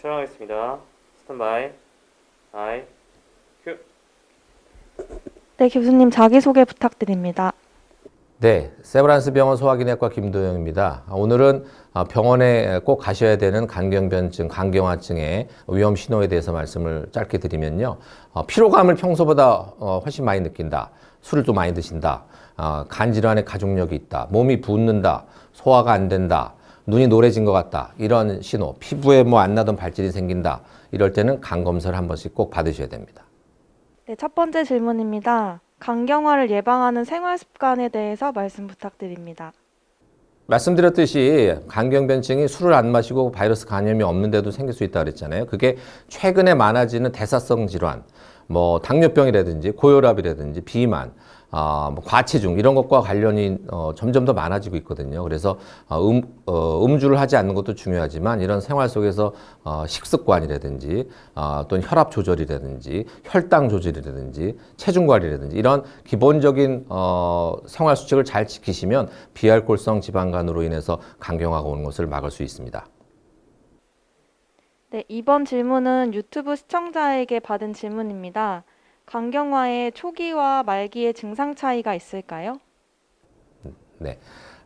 촬영하겠습니다. 스탠바이. 아이. 큐. 네, 교수님 자기소개 부탁드립니다. 네, 세브란스 병원 소화기내과 김도영입니다. 오늘은 어, 병원에 꼭 가셔야 되는 간경변증, 간경화증의 위험 신호에 대해서 말씀을 짧게 드리면요. 어, 피로감을 평소보다 어, 훨씬 많이 느낀다. 술을 좀 많이 드신다. 어, 간 질환의 가족력이 있다. 몸이 붓는다. 소화가 안 된다. 눈이 노래진 것 같다. 이런 신호. 피부에 뭐 안 나던 발진이 생긴다. 이럴 때는 간 검사를 한 번씩 꼭 받으셔야 됩니다. 네, 첫 번째 질문입니다. 간경화를 예방하는 생활 습관에 대해서 말씀 부탁드립니다. 말씀드렸듯이 간경변증이 술을 안 마시고 바이러스 감염이 없는데도 생길 수 있다 그랬잖아요. 그게 최근에 많아지는 대사성 질환, 뭐 당뇨병이라든지 고혈압이라든지 비만, 아, 뭐 과체중 이런 것과 관련이 어, 점점 더 많아지고 있거든요. 그래서 어, 음, 어, 음주를 하지 않는 것도 중요하지만 이런 생활 속에서 어, 식습관이라든지 어, 또는 혈압 조절이라든지 혈당 조절이라든지 체중 관리라든지 이런 기본적인 어, 생활 수칙을 잘 지키시면 비알코올성 지방간으로 인해서 간경화가 오는 것을 막을 수 있습니다. 네, 이번 질문은 유튜브 시청자에게 받은 질문입니다. 간경화의 초기와 말기의 증상 차이가 있을까요? 네.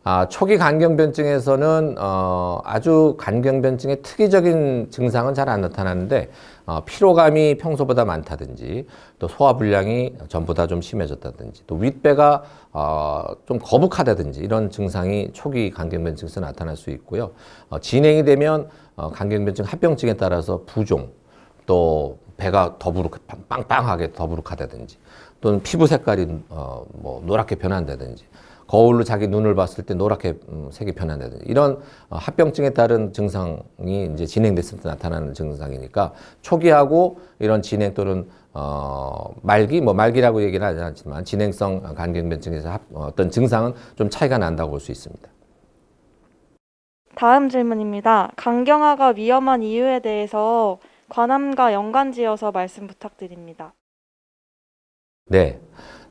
아, 초기 간경변증에서는 어, 아주 간경변증의 특이적인 증상은 잘 안 나타나는데 어, 피로감이 평소보다 많다든지 또 소화불량이 전보다 좀 심해졌다든지 또 윗배가 어, 좀 거북하다든지 이런 증상이 초기 간경변증에서 나타날 수 있고요. 어, 진행이 되면 어, 간경변증 합병증에 따라서 부종 또 배가 더부룩 빵빵하게 더부룩하다든지 또는 피부 색깔이 어, 뭐 노랗게 변한다든지 거울로 자기 눈을 봤을 때 노랗게 음, 색이 변한다든지 이런 어, 합병증에 따른 증상이 이제 진행됐을 때 나타나는 증상이니까 초기하고 이런 진행 또는 어, 말기 뭐 말기라고 얘기는 하지 않지만 진행성 간경변증에서 합, 어떤 증상은 좀 차이가 난다고 볼 수 있습니다. 다음 질문입니다. 간경화가 위험한 이유에 대해서 관함과 연관지어서 말씀 부탁드립니다. 네.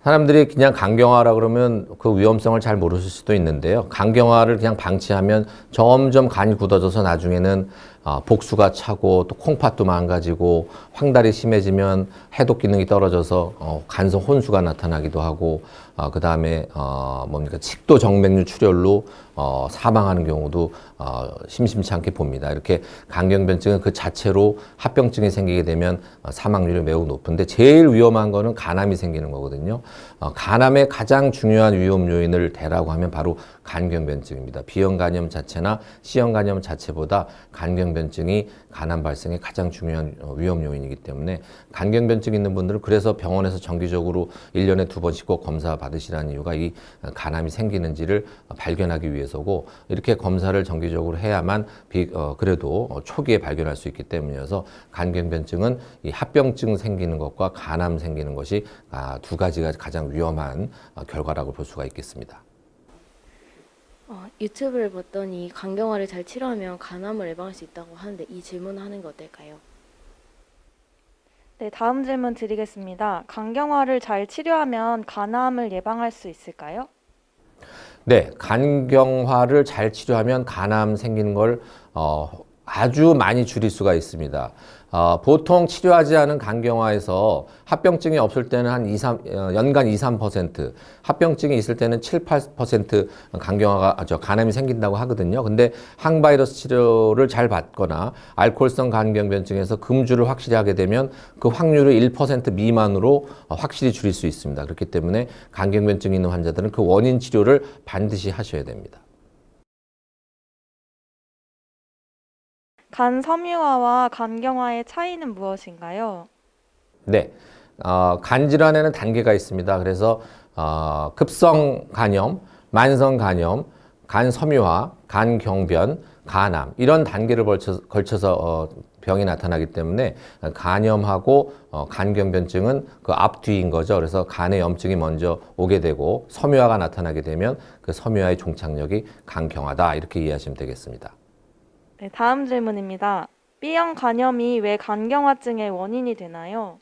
사람들이 그냥 간경화라 그러면 그 위험성을 잘 모르실 수도 있는데요. 간경화를 그냥 방치하면 점점 간이 굳어져서 나중에는 어, 복수가 차고 또 콩팥도 망가지고 황달이 심해지면 해독 기능이 떨어져서 어, 간성 혼수가 나타나기도 하고 어, 그 다음에 어, 뭡니까 식도 정맥류 출혈로 어, 사망하는 경우도 어, 심심치 않게 봅니다. 이렇게 간경변증은 그 자체로 합병증이 생기게 되면 어, 사망률이 매우 높은데 제일 위험한 거는 간암이 생기는 거거든요. 어, 간암의 가장 중요한 위험 요인을 대라고 하면 바로 간경변증입니다. B형 간염 자체나 C형 간염 자체보다 간경변증이 간암 발생의 가장 중요한 어, 위험 요인이기 때문에 간경변증 있는 분들은 그래서 병원에서 정기적으로 일년에 두 번씩 꼭 검사 받으시라는 이유가 이 간암이 생기는지를 발견하기 위해서고 이렇게 검사를 정기적으로 해야만 비, 어, 그래도 어, 초기에 발견할 수 있기 때문이어서 간경변증은 이 합병증 생기는 것과 간암 생기는 것이 아, 두 가지가 가장 위험한 어, 결과라고 볼 수가 있겠습니다. 어, 유튜브를 봤더니 간경화를 잘 치료하면 간암을 예방할 수 있다고 하는데 이 질문을 하는 게 어떨까요? 네, 다음 질문 드리겠습니다. 간경화를 잘 치료하면 간암을 예방할 수 있을까요? 네, 간경화를 잘 치료하면 간암 생기는 걸 어, 아주 많이 줄일 수가 있습니다. 어, 보통 치료하지 않은 간경화에서 합병증이 없을 때는 한 2, 3, 어, 연간 2, 3%, 합병증이 있을 때는 7, 8% 간경화가, 아, 저, 간암이 생긴다고 하거든요. 근데 항바이러스 치료를 잘 받거나 알코올성 간경변증에서 금주를 확실히 하게 되면 그 확률을 1% 미만으로 어, 확실히 줄일 수 있습니다. 그렇기 때문에 간경변증 있는 환자들은 그 원인 치료를 반드시 하셔야 됩니다. 간 섬유화와 간경화의 차이는 무엇인가요? 네. 어, 간 질환에는 단계가 있습니다. 그래서 어, 급성 간염, 만성 간염, 간 섬유화, 간 경변, 간암 이런 단계를 걸쳐서, 걸쳐서 어, 병이 나타나기 때문에 간염하고 어, 간경변증은 그 앞뒤인 거죠. 그래서 간에 염증이 먼저 오게 되고 섬유화가 나타나게 되면 그 섬유화의 종착역이 간경화다 이렇게 이해하시면 되겠습니다. 네, 다음 질문입니다. B형 간염이 왜 간경화증의 원인이 되나요?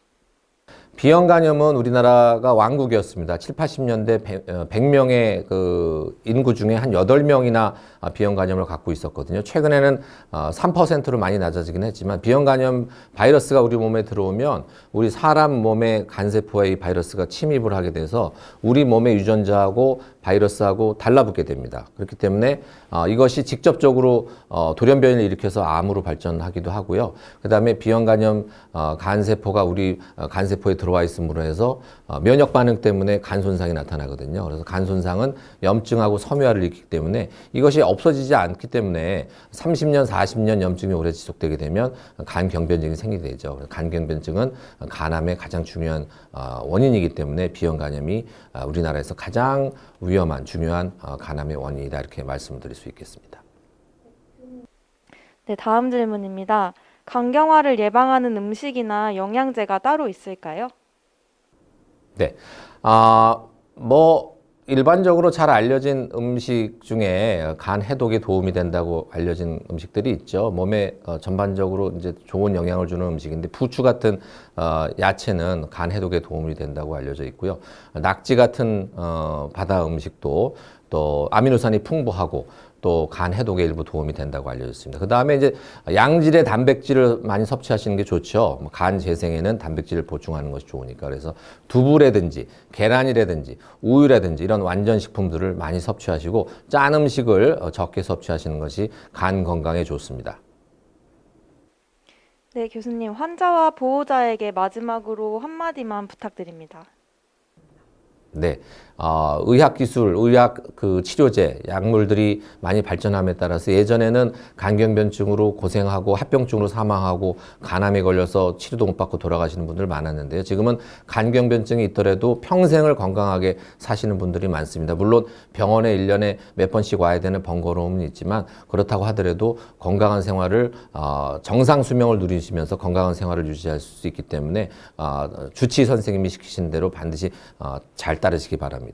비형 간염은 우리나라가 왕국이었습니다. 7, 80년대 100 명의 그 인구 중에 한 8명이나 비형 간염을 갖고 있었거든요. 최근에는 3%로 많이 낮아지긴 했지만 비형 간염 바이러스가 우리 몸에 들어오면 우리 사람 몸의 간세포에 이 바이러스가 침입을 하게 돼서 우리 몸의 유전자하고 바이러스하고 달라붙게 됩니다. 그렇기 때문에 어, 이것이 직접적으로 어, 돌연변이를 일으켜서 암으로 발전하기도 하고요. 그다음에 비형 간염 어, 간세포가 우리 어, 간세포에 들어와 있음으로 해서 어, 면역 반응 때문에 간 손상이 나타나거든요. 그래서 간 손상은 염증하고 섬유화를 일으키기 때문에 이것이 없어지지 않기 때문에 30년, 40년 염증이 오래 지속되게 되면 간 경변증이 생기게 되죠. 간 경변증은 간암의 가장 중요한 어, 원인이기 때문에 비형 간염이 어, 우리나라에서 가장 위험한 중요한 어, 간암의 원인이다 이렇게 말씀드릴 수 있겠습니다. 네, 다음 질문입니다. 간경화를 예방하는 음식이나 영양제가 따로 있을까요? 네. 아, 뭐, 일반적으로 잘 알려진 음식 중에 간 해독에 도움이 된다고 알려진 음식들이 있죠. 몸에 어, 전반적으로 이제 좋은 영향을 주는 음식인데 부추 같은 어, 야채는 간 해독에 도움이 된다고 알려져 있고요. 낙지 같은 어, 바다 음식도 또 아미노산이 풍부하고 또 간 해독에 일부 도움이 된다고 알려졌습니다. 그 다음에 이제 양질의 단백질을 많이 섭취하시는 게 좋죠. 뭐간 재생에는 단백질을 보충하는 것이 좋으니까 그래서 두부라든지 계란이라든지 우유라든지 이런 완전 식품들을 많이 섭취하시고 짠 음식을 어, 적게 섭취하시는 것이 간 건강에 좋습니다. 네, 교수님, 환자와 보호자에게 마지막으로 한마디만 부탁드립니다. 네, 어, 의학 기술, 의학 그 치료제, 약물들이 많이 발전함에 따라서 예전에는 간경변증으로 고생하고 합병증으로 사망하고 간암에 걸려서 치료도 못 받고 돌아가시는 분들 많았는데요. 지금은 간경변증이 있더라도 평생을 건강하게 사시는 분들이 많습니다. 물론 병원에 일년에몇 번씩 와야 되는 번거로움은 있지만 그렇다고 하더라도 건강한 생활을 어, 정상 수명을 누리시면서 건강한 생활을 유지할 수 있기 때문에 어, 주치 선생님이 시키신 대로 반드시 어, 잘 따르시기 바랍니다.